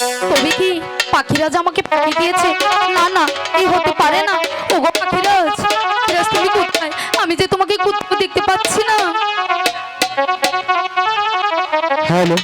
তবে কি পাখিরাজ আমাকে পাখি দিয়েছে? না না এই হতে পারে না। ও গো পাখিরাজ তুমি কোথায়? আমি যে তোমাকে কোথাও দেখতে পাচ্ছি না। হ্যালো।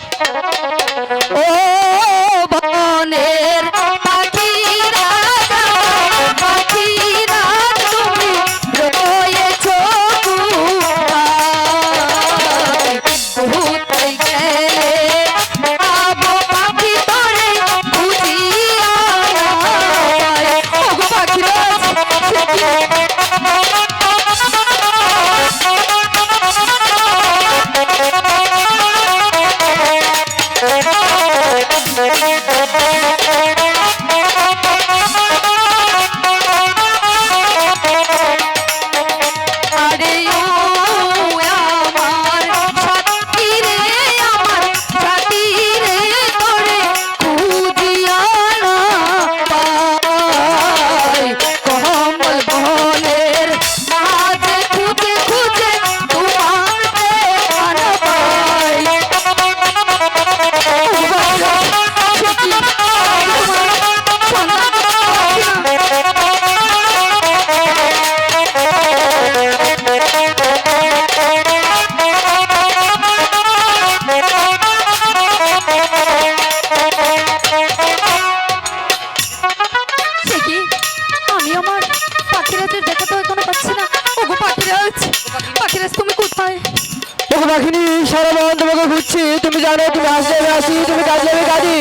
जाने की घास ले घासी तुम घास ले घासी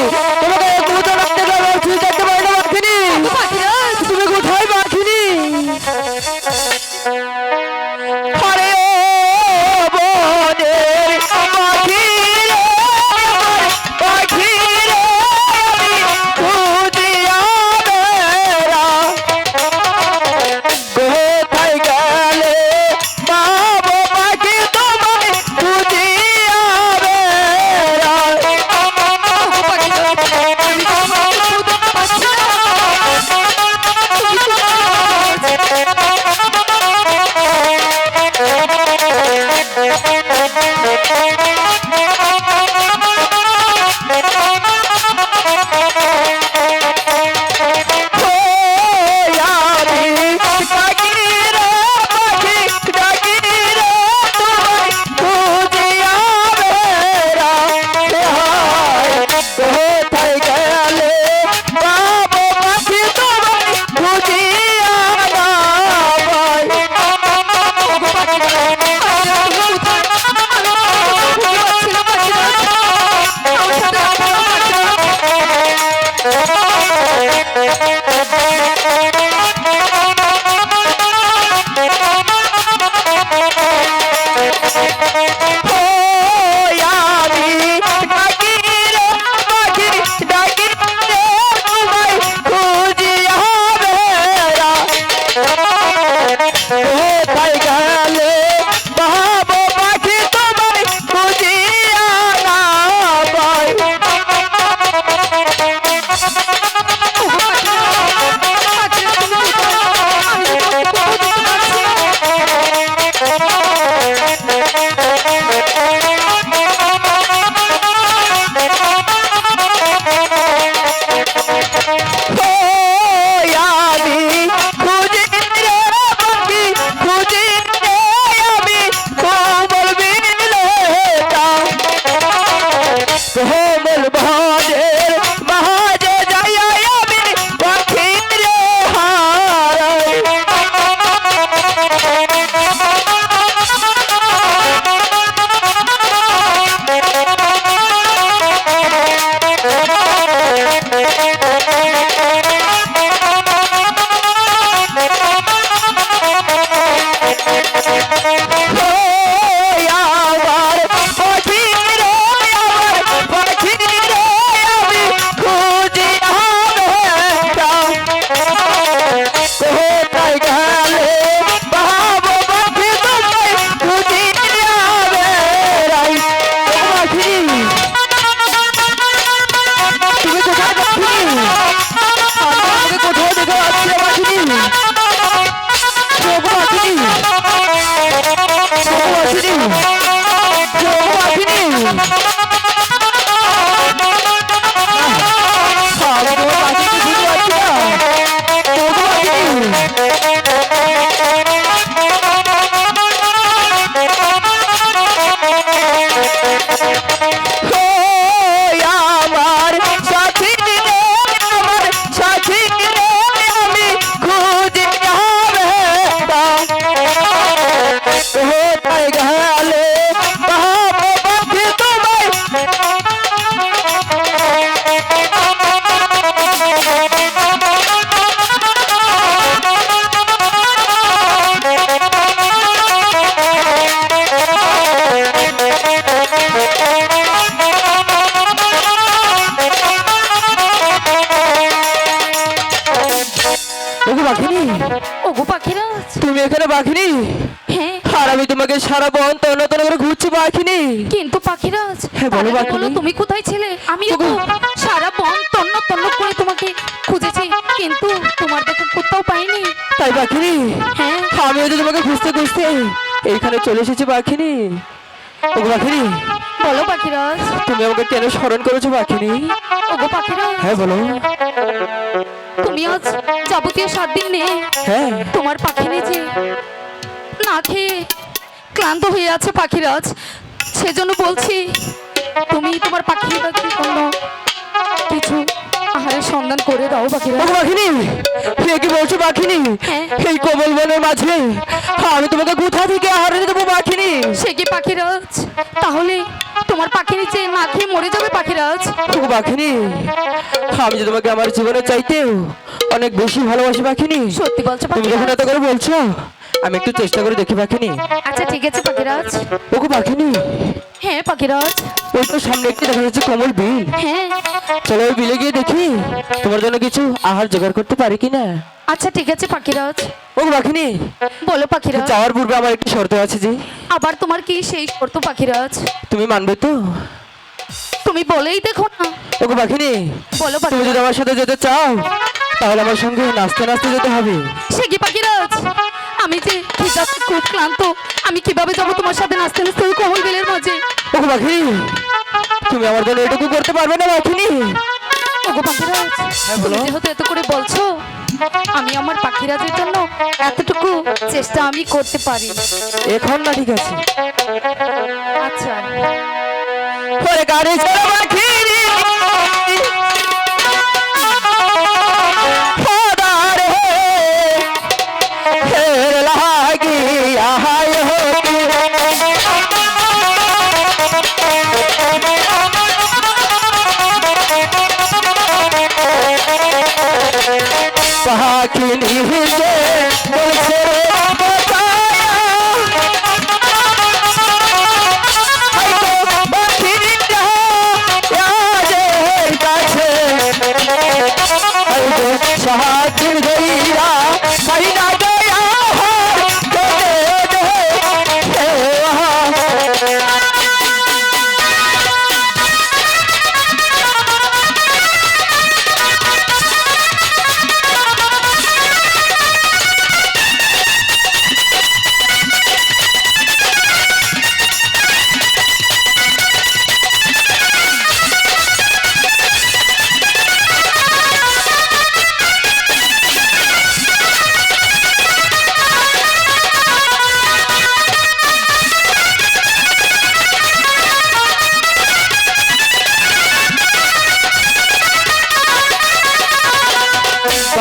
Thank you. বাঘিনী হ্যাঁ। আর আমি তোমাকে সারা বন তন্ন তন্ন করে ঘুরছি বাঘিনী কিন্তু পাখিরাজ হ্যাঁ, বলো বাঘিনী। তুমি কোথায় ছিলে? আমি তো সারা বন তন্ন তন্ন করে তোমাকে খুঁজেছি কিন্তু তোমার দেখা কোথাও পাইনি। তাই বাঘিনী হ্যাঁ। আমিও তো তোমাকে খুঁজতে খুঁজতে এইখানে চলে এসেছি বাঘিনী ওগো বাঘিনী বলো পাখিরাজ তুমি আমাকে কেন স্মরণ করেছ বাঘিনী ওগো পাখিরাজ হ্যাঁ বলো। তুমি আজ যাবতীয় সাত দিন নেই হ্যাঁ। তোমার পাখি নিজে না খেয়ে ক্লান্ত হয়ে আছে পাখিরাজ সেজন্য বলছি তুমি তোমার পাখি কিছু আহারের সন্ধান করে দাও পাখিরাজ ওগো বাঘিনী কে বলছো বাঘিনী? হ্যাঁ। এই কোমল বনের মাঝে আমি তোমাকে কোথা থেকে আহার দেবো বাঘিনী। সে কি পাখিরাজ? তাহলে তোমার পাখি নিচে না খেয়ে মরে যাবে পাখিরাজ? ওগো বাঘিনী আমি যে তোমাকে আমার জীবনে চাইতেও অনেক বেশি ভালোবাসি বাঘিনী। সত্যি বলছো তুমি যখন এত করে বলছো আমি একটু চেষ্টা করে দেখি বাঘিনী আচ্ছা ঠিক আছে পাখিরাজ। ওগো বাঘিনী হ্যাঁ পাখিরাজ। ওই তো সামনে একটি দেখা যাচ্ছে কোমল বিল। হ্যাঁ। চলো ওই বিলে গিয়ে দেখি তোমার জন্য কিছু আহার জোগাড় করতে পারি কিনা। আচ্ছা ঠিক আছে পাখিরাজ। ওগো পাখিনি। বলো পাখিরাজ। যাওয়ার পূর্বে আমার একটি শর্ত আছে যে আবার তোমার কি সেই শর্ত পাখিরাজ? তুমি মানবে তো? তুমি বলেই দেখো না। ওগো বাঘিনী বলো তুমি যদি আমার সাথে যেতে চাও তাহলে আমার সঙ্গে নাচতে নাচতে যেতে হবে। সে কি পাখিরাজ আমি যে খিদাতে খুব ক্লান্ত আমি কীভাবে যাব তোমার সাথে নাচতে নাচতে ওই কমল বিলের মাঝে? ওগো বাঘিনী তুমি আমার জন্য এটুকু করতে পারবে না বাঘিনী। ওগো পাখিরাজ হ্যাঁ, তুমি। যেহেতু এত করে বলছো আমি আমার পাখিরাজের জন্য এতটুকু চেষ্টা আমি করতে পারি। এখন না ঠিক আছে। আচ্ছা। ওরে গাড়ি ছেড়ে বাঘিনী খোদার হে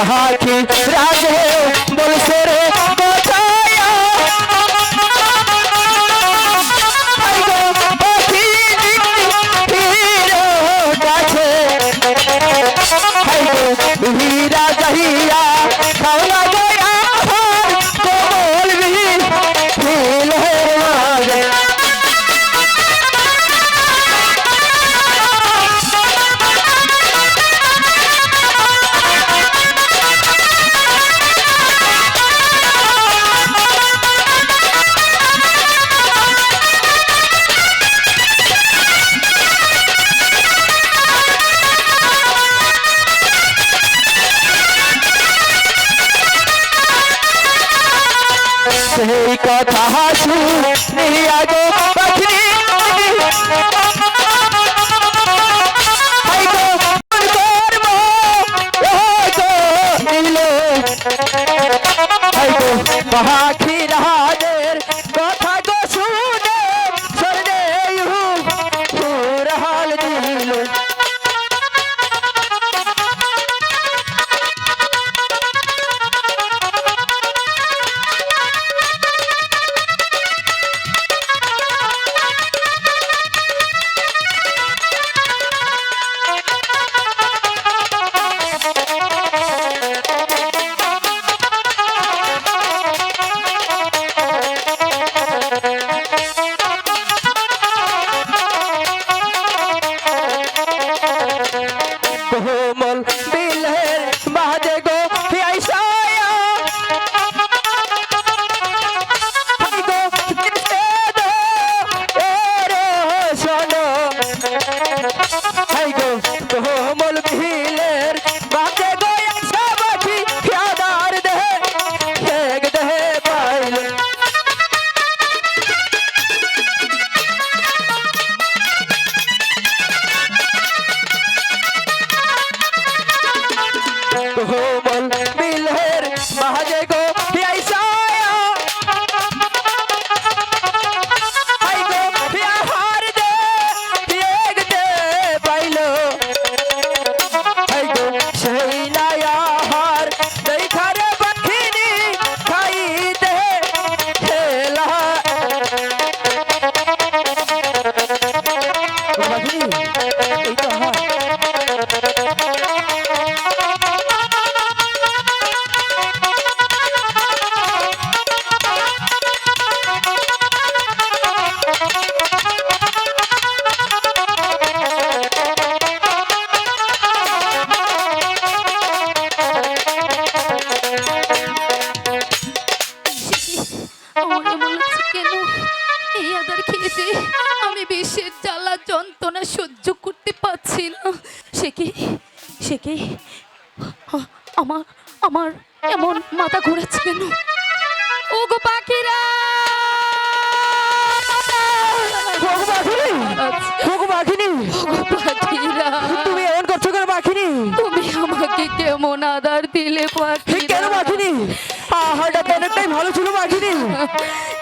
পাখি রাজে বলছে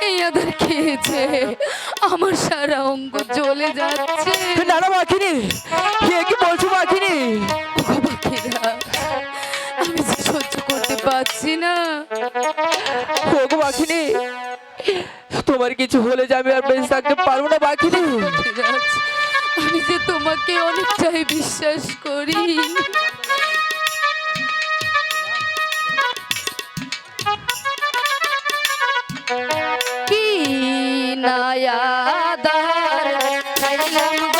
এই খেয়েছে আমার সারা অঙ্গ চলে যাচ্ছে। না কে বলছো আমি সহ্য করতে পারছি না। ওগো মাগিনি তোমার কিছু হলে যে আমি আর বেঁচে থাকতে পারব না বাকি আমি যে তোমাকে অনেকটাই বিশ্বাস করি। কি নয়া দার? খাইলাম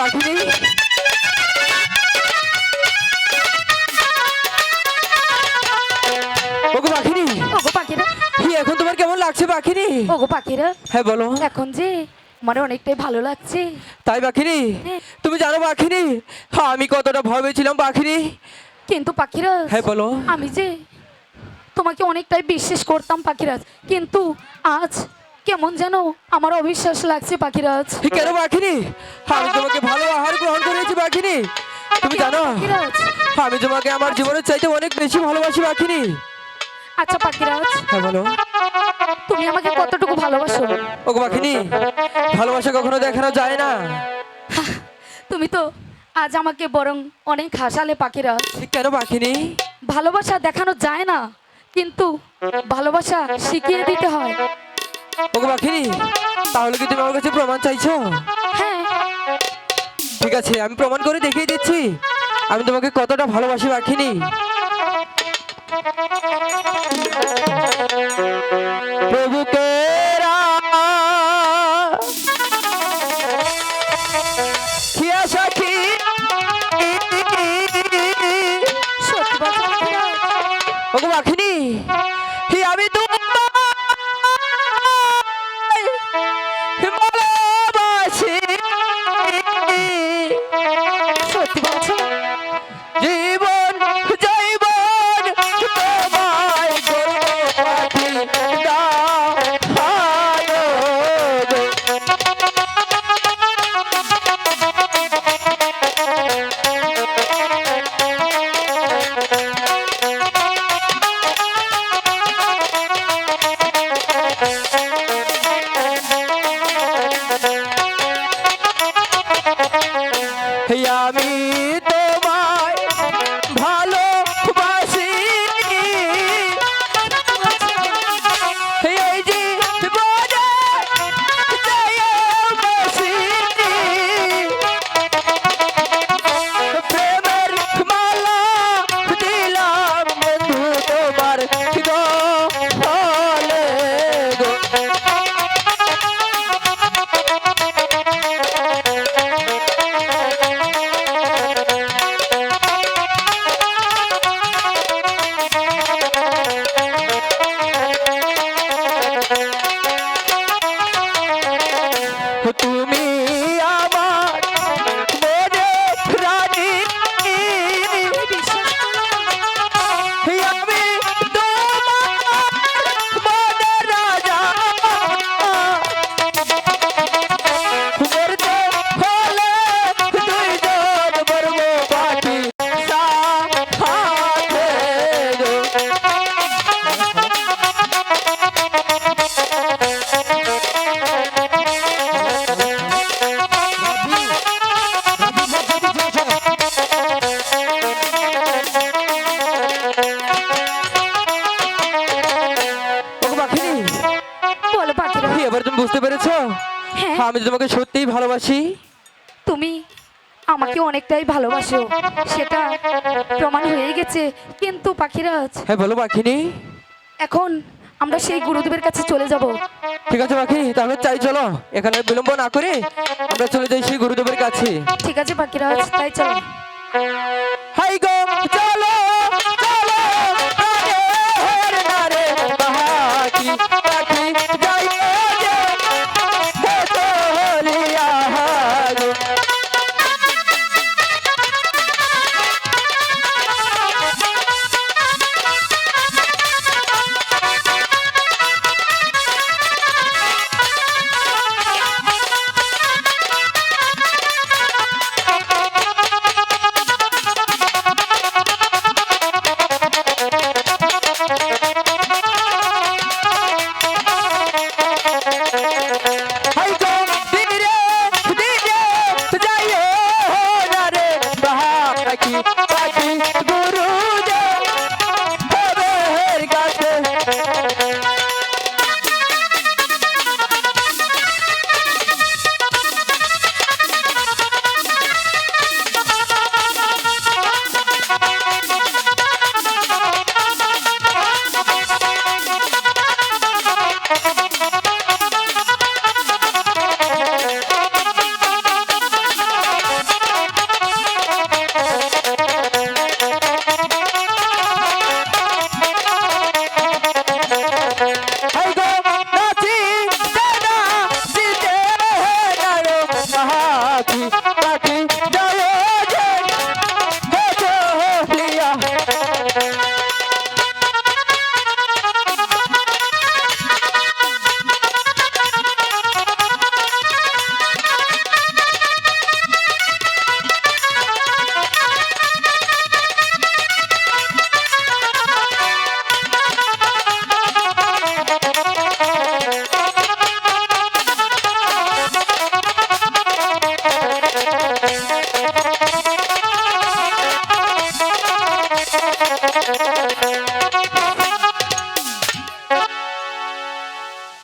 পাখিনি ওগো পাখিনি। ওগো পাখিরা। এখন তোমার কেমন লাগছে পাখিনি? ওগো পাখিরা। হ্যাঁ বলো। এখন যে আমার অনেকটাই ভালো লাগছে। তাই পাখিনি? হ্যাঁ। তুমি জানো পাখিনি? হ্যাঁ আমি কতটা ভেবেছিলাম পাখিনি। কিন্তু পাখিরা হ্যাঁ বলো। আমি যে তোমাকে অনেকটাই বিশ্বাস করতাম পাখিরাজ কিন্তু আজ কেমন যেন আমার অবিশ্বাস লাগছে পাখিরাজ। কেন পাখিনি? আমি তোমাকে ভালো আহার গ্রহণ করেছি পাখিনি। তুমি জানো আমি তোমাকে আমার জীবনের চাইতে অনেক বেশি ভালোবাসি পাখিনি। আচ্ছা পাখিরাজ। হ্যাঁ বলো। তুমি আমাকে কতটুকু ভালোবাসো? ওগো পাখিনি ভালোবাসা কখনো দেখানো যায় না। তুমি তো আজ আমাকে বরং অনেক হাসালে পাখিরাজ। কেন পাখিনি? ভালোবাসা দেখানো যায় না কিন্তু ভালোবাসা শিখিয়ে দিতে হয়। ওগো পাখিনি তাহলে কি তুমি আমার কাছে প্রমাণ চাইছো? হ্যাঁ। ঠিক আছে আমি প্রমাণ করে দেখিয়ে দিচ্ছি। আমি তোমাকে কতটা ভালোবাসি পাখিনি প্রভু ভালোবাসো সেটা প্রমাণ হয়ে গেছে। কিন্তু পাখিরাজ হ্যাঁ বলো পাখিনি। এখন আমরা সেই গুরুদেবের কাছে চলে যাব। ঠিক আছে পাখি তাহলে চাই চলো। এখানে বিলম্ব না করে আমরা চলে যাই সেই গুরুদেবের কাছে। ঠিক আছে পাখিরাজ তাই চলো। হাই গো চলো।